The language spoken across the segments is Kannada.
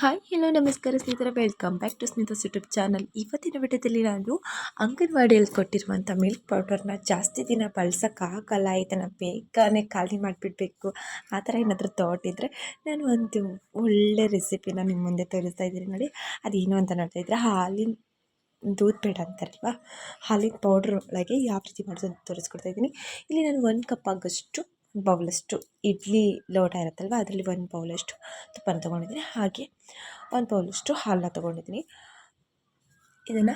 ಹಾಯ್ ಹಲೋ ನಮಸ್ಕಾರ ಸ್ನೇಹಿತರೆ. Welcome back to Smita's YouTube channel ಇವತ್ತಿನ ವಿಡಿಯೋದಲ್ಲಿ ನಾನು ಅಂಗನವಾಡಿಯಲ್ಲಿ ಕೊಟ್ಟಿರುವಂಥ ಮಿಲ್ಕ್ ಪೌಡರ್ನ ಜಾಸ್ತಿ ದಿನ ಬಳಸೋಕ್ಕಾಗಲ್ಲ. ಇದನ್ನು ಬೇಗನೆ ಖಾಲಿ ಮಾಡಿಬಿಡ್ಬೇಕು. ಆ ಥರ ಏನಾದರೂ ಥಾಟ್ ಇದ್ದರೆ ನಾನು ಒಂದು ಒಳ್ಳೆ ರೆಸಿಪಿನ ನಿಮ್ಮ ಮುಂದೆ ತೋರಿಸ್ತಾ ಇದ್ದೀನಿ ನೋಡಿ. ಅದೇನು ಅಂತ ನೋಡ್ತಾ ಇದ್ದರೆ ಹಾಲಿನ ದೂದ್ ಬೇಡ ಅಂತಾರಲ್ವ? ಹಾಲಿನ ಪೌಡ್ರ್ ಒಳಗೆ ಯಾವ ರೀತಿ ಮಾಡೋದು ತೋರಿಸ್ಕೊಡ್ತಾ ಇದ್ದೀನಿ. ಇಲ್ಲಿ ನಾನು ಒಂದು ಕಪ್ ಆಗೋಷ್ಟು ಬೌಲಷ್ಟು ಇಡ್ಲಿ ಲೋಟ ಇರುತ್ತಲ್ವ, ಅದರಲ್ಲಿ ಒಂದು ಬೌಲಷ್ಟು ತುಪ್ಪನ ತೊಗೊಂಡಿದ್ದೀನಿ. ಹಾಗೆ ಒಂದು ಬೌಲಷ್ಟು ಹಾಲನ್ನ ತೊಗೊಂಡಿದ್ದೀನಿ. ಇದನ್ನು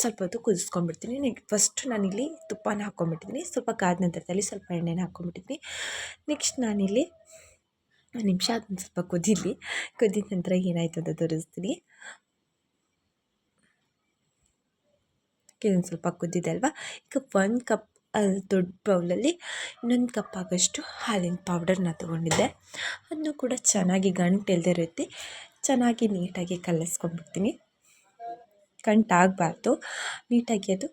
ಸ್ವಲ್ಪ ಹೊತ್ತು ಕುದಿಸ್ಕೊಂಡ್ಬಿಡ್ತೀನಿ. ನೆಕ್ ಫಸ್ಟ್ ನಾನಿಲ್ಲಿ ತುಪ್ಪನ ಹಾಕ್ಕೊಂಡ್ಬಿಟ್ಟಿದ್ದೀನಿ. ಸ್ವಲ್ಪ ಕಾದ ನಂತರದಲ್ಲಿ ಸ್ವಲ್ಪ ಎಣ್ಣೆನ ಹಾಕ್ಕೊಂಡ್ಬಿಟ್ಟಿದ್ದೀನಿ. ನೆಕ್ಸ್ಟ್ ನಾನಿಲ್ಲಿ ಒಂದು ನಿಮಿಷ ಅದನ್ನು ಸ್ವಲ್ಪ ಕುದೀಲಿ. ಕುದಿದ ನಂತರ ಏನಾಯಿತು ಅಂತ ತೋರಿಸ್ತೀನಿ. ಇದೊಂದು ಸ್ವಲ್ಪ ಕುದ್ದಿದೆ ಅಲ್ವಾ? ಈಗ ಒಂದು ಕಪ್ ಅಲ್ಲಿ ದೊಡ್ಡ ಬೌಲಲ್ಲಿ ಇನ್ನೊಂದು ಕಪ್ ಆಗೋಷ್ಟು ಹಾಲಿನ ಪೌಡರ್ನ ತೊಗೊಂಡಿದ್ದೆ. ಅದನ್ನು ಕೂಡ ಚೆನ್ನಾಗಿ ಗಂಟು ರೀತಿ ಚೆನ್ನಾಗಿ ನೀಟಾಗಿ ಕಲಸ್ಕೊಂಡ್ಬಿಡ್ತೀನಿ. ಗಂಟಾಗಬಾರ್ದು. ನೀಟಾಗಿ ಅದು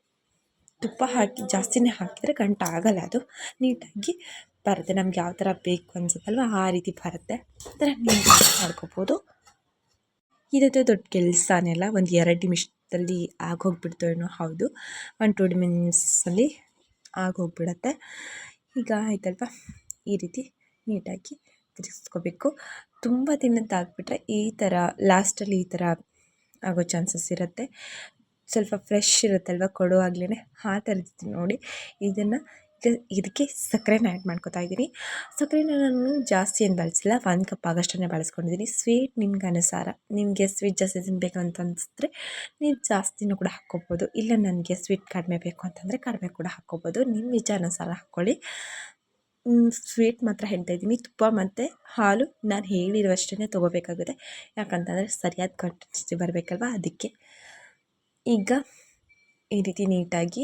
ತುಪ್ಪ ಹಾಕಿ ಜಾಸ್ತಿನೇ ಹಾಕಿದರೆ ಗಂಟು ಆಗಲ್ಲ ಅದು. ನೀಟಾಗಿ ಬರುತ್ತೆ. ನಮ್ಗೆ ಯಾವ ಥರ ಬೇಕು ಅನ್ಸುತ್ತಲ್ವ ಆ ರೀತಿ ಬರುತ್ತೆ. ಆ ನೀಟಾಗಿ ಮಾಡ್ಕೋಬೋದು. ಇದೇ ದೊಡ್ಡ ಕೆಲಸನೆಲ್ಲ ಒಂದು ಎರಡು ನಿಮಿಷದಲ್ಲಿ ಆಗೋಗ್ಬಿಡ್ತು ಏನೋ? ಹೌದು. ಒಂದು ಟು ಮಿನಿಟ್ಸಲ್ಲಿ ಆಗೋಗ್ಬಿಡತ್ತೆ. ಈಗ ಆಯ್ತಲ್ವ? ಈ ರೀತಿ ನೀಟಾಗಿ ತಿರುಗಿಸ್ಕೋಬೇಕು. ತುಂಬ ದಿನದ್ದಾಗ್ಬಿಟ್ರೆ ಈ ಥರ, ಲಾಸ್ಟಲ್ಲಿ ಈ ಥರ ಆಗೋ ಚಾನ್ಸಸ್ ಇರುತ್ತೆ. ಸ್ವಲ್ಪ ಫ್ರೆಶ್ ಇರುತ್ತಲ್ವ? ಕೊಡುವಾಗ್ಲೇ ಆ ಥರದ್ದು ನೋಡಿ. ಇದನ್ನು ಇದಕ್ಕೆ ಸಕ್ಕರೆನ ಆ್ಯಡ್ ಮಾಡ್ಕೊತಾ ಇದ್ದೀನಿ. ಸಕ್ಕರೆನ ನಾನು ಜಾಸ್ತಿ ಏನು ಬಳಸಿಲ್ಲ. ಒಂದು ಕಪ್ ಆಗಷ್ಟನ್ನೇ ಬಳಸ್ಕೊಂಡಿದ್ದೀನಿ. ಸ್ವೀಟ್ ನಿಮ್ಗೆ ಅನುಸಾರ. ನಿಮಗೆ ಸ್ವೀಟ್ ಜಾಸ್ತಿ ತಿನ್ನಬೇಕು ಅಂತ ಅನಿಸಿದ್ರೆ ನೀವು ಜಾಸ್ತಿನೂ ಕೂಡ ಹಾಕ್ಕೋಬೋದು. ಇಲ್ಲ ನನಗೆ ಸ್ವೀಟ್ ಕಡಿಮೆ ಬೇಕು ಅಂತಂದರೆ ಕಡಿಮೆ ಕೂಡ ಹಾಕ್ಕೋಬೋದು. ನಿಮ್ಮ ಇಚ್ಛಾನುಸಾರ ಹಾಕ್ಕೊಳ್ಳಿ. ಸ್ವೀಟ್ ಮಾತ್ರ ಹೇಳ್ತಾ ಇದ್ದೀನಿ. ತುಪ್ಪ ಮತ್ತು ಹಾಲು ನಾನು ಹೇಳಿರುವಷ್ಟೇ ತೊಗೋಬೇಕಾಗುತ್ತೆ. ಯಾಕಂತಂದರೆ ಸರಿಯಾದ ಕ್ವಾಂಟಿಟಿ ಬರಬೇಕಲ್ವ? ಅದಕ್ಕೆ ಈಗ ಈ ರೀತಿ ನೀಟಾಗಿ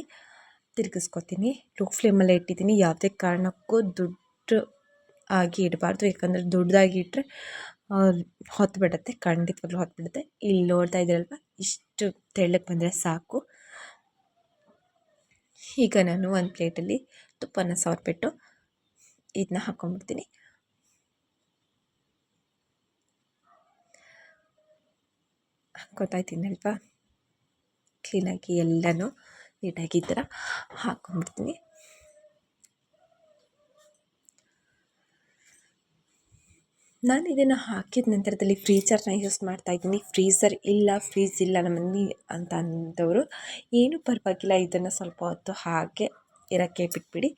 ತಿರುಗಿಸ್ಕೊತೀನಿ. ಲೋ ಫ್ಲೇಮಲ್ಲೇ ಇಟ್ಟಿದ್ದೀನಿ. ಯಾವುದೇ ಕಾರಣಕ್ಕೂ ದುಡ್ಡು ಆಗಿ ಇಡಬಾರ್ದು. ಯಾಕಂದರೆ ದೊಡ್ಡದಾಗಿ ಇಟ್ಟರೆ ಹೊತ್ತು ಬಿಡುತ್ತೆ ಖಂಡಿತವಾಗ್ಲೂ ಹೊತ್ತು ಬಿಡುತ್ತೆ ಇಲ್ಲಿ ನೋಡ್ತಾ ಇದ್ದೀರಲ್ವ? ಇಷ್ಟು ತೆಳ್ಳಕ್ಕೆ ಬಂದರೆ ಸಾಕು. ಈಗ ನಾನು ಒಂದು ಪ್ಲೇಟಲ್ಲಿ ತುಪ್ಪನ ಸವರ್ಬಿಟ್ಟು ಇದನ್ನ ಹಾಕ್ಕೊಂಡ್ಬಿಡ್ತೀನಿ ಗೊತ್ತಾಯ್ತೀನಲ್ವಾ ಕ್ಲೀನಾಗಿ ಎಲ್ಲನೂ ನೀಟಾಗಿ ಈ ಥರ ಹಾಕ್ಕೊಂಡ್ಬಿಡ್ತೀನಿ ನಾನು ಇದನ್ನು ಹಾಕಿದ ನಂತರದಲ್ಲಿ ಫ್ರೀಜರ್ನ ಯೂಸ್ ಮಾಡ್ತಾಯಿದ್ದೀನಿ ಫ್ರೀಝರ್ ಇಲ್ಲ ಫ್ರೀಜ್ ಇಲ್ಲ ನಮ್ಮಲ್ಲಿ ಅಂತ ಅಂದವರು, ಏನೂ ಪರವಾಗಿಲ್ಲ, ಇದನ್ನು ಸ್ವಲ್ಪ ಹೊತ್ತು ಹಾಗೆ ಇರೋಕ್ಕೆ ಬಿಟ್ಬಿಡಿ.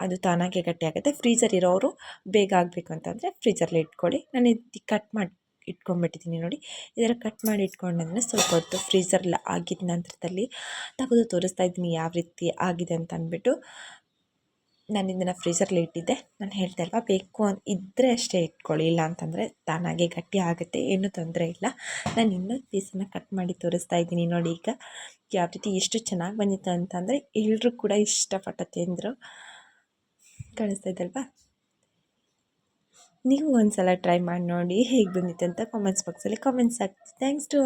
ಅದು ತಾನಾಗೆ ಗಟ್ಟಿಯಾಗುತ್ತೆ. ಫ್ರೀಜರ್ ಇರೋರು ಬೇಗ ಆಗಬೇಕು ಅಂತಂದರೆ ಫ್ರೀಜರ್ಲಿ ಇಟ್ಕೊಳ್ಳಿ. ನಾನು ಇದು ಕಟ್ ಮಾಡಿ ಇಟ್ಕೊಂಡ್ಬಿಟ್ಟಿದ್ದೀನಿ ನೋಡಿ. ಇದರ ಕಟ್ ಮಾಡಿ ಇಟ್ಕೊಂಡಂದ್ರೆ ಸ್ವಲ್ಪ ಹೊತ್ತು ಫ್ರೀಝರ್ಲಿ ಆಗಿದ ನಂತರದಲ್ಲಿ ತಗೋದು ತೋರಿಸ್ತಾ ಇದ್ದೀನಿ ಯಾವ ರೀತಿ ಆಗಿದೆ ಅಂತ ಅಂದ್ಬಿಟ್ಟು. ನಾನು ಇದನ್ನು ಫ್ರೀಸರ್ಲಿ ಇಟ್ಟಿದ್ದೆ. ನಾನು ಹೇಳ್ತಾ ಇಲ್ವಾ ಬೇಕು ಅಂತ ಇದ್ದರೆ ಅಷ್ಟೇ ಇಟ್ಕೊಳ್ಳಿ, ಇಲ್ಲ ಅಂತಂದರೆ ತಾನಾಗೆ ಗಟ್ಟಿ ಆಗುತ್ತೆ, ಏನೂ ತೊಂದರೆ ಇಲ್ಲ. ನಾನು ಇನ್ನೊಂದು ಪೀಸನ್ನು ಕಟ್ ಮಾಡಿ ತೋರಿಸ್ತಾ ಇದ್ದೀನಿ ನೋಡಿ ಈಗ. ಯಾವ ರೀತಿ ಎಷ್ಟು ಚೆನ್ನಾಗಿ ಬಂದಿತ್ತು ಅಂತಂದರೆ ಎಲ್ಲರೂ ಕೂಡ ಇಷ್ಟಪಟ್ಟು ತಿಂದರು. ಕಾಣಿಸ್ತಾ ಇದ್ದಲ್ವಾ ನೀವು ಒಂದು ಸಲ ಟ್ರೈ ಮಾಡಿ ನೋಡಿ ಹೇಗೆ ಬಂದಿತ್ತು ಅಂತ ಕಾಮೆಂಟ್ಸ್ ಬಾಕ್ಸಲ್ಲಿ ಕಾಮೆಂಟ್ಸ್ ಹಾಕಿ ಥ್ಯಾಂಕ್ಸ್ ಟು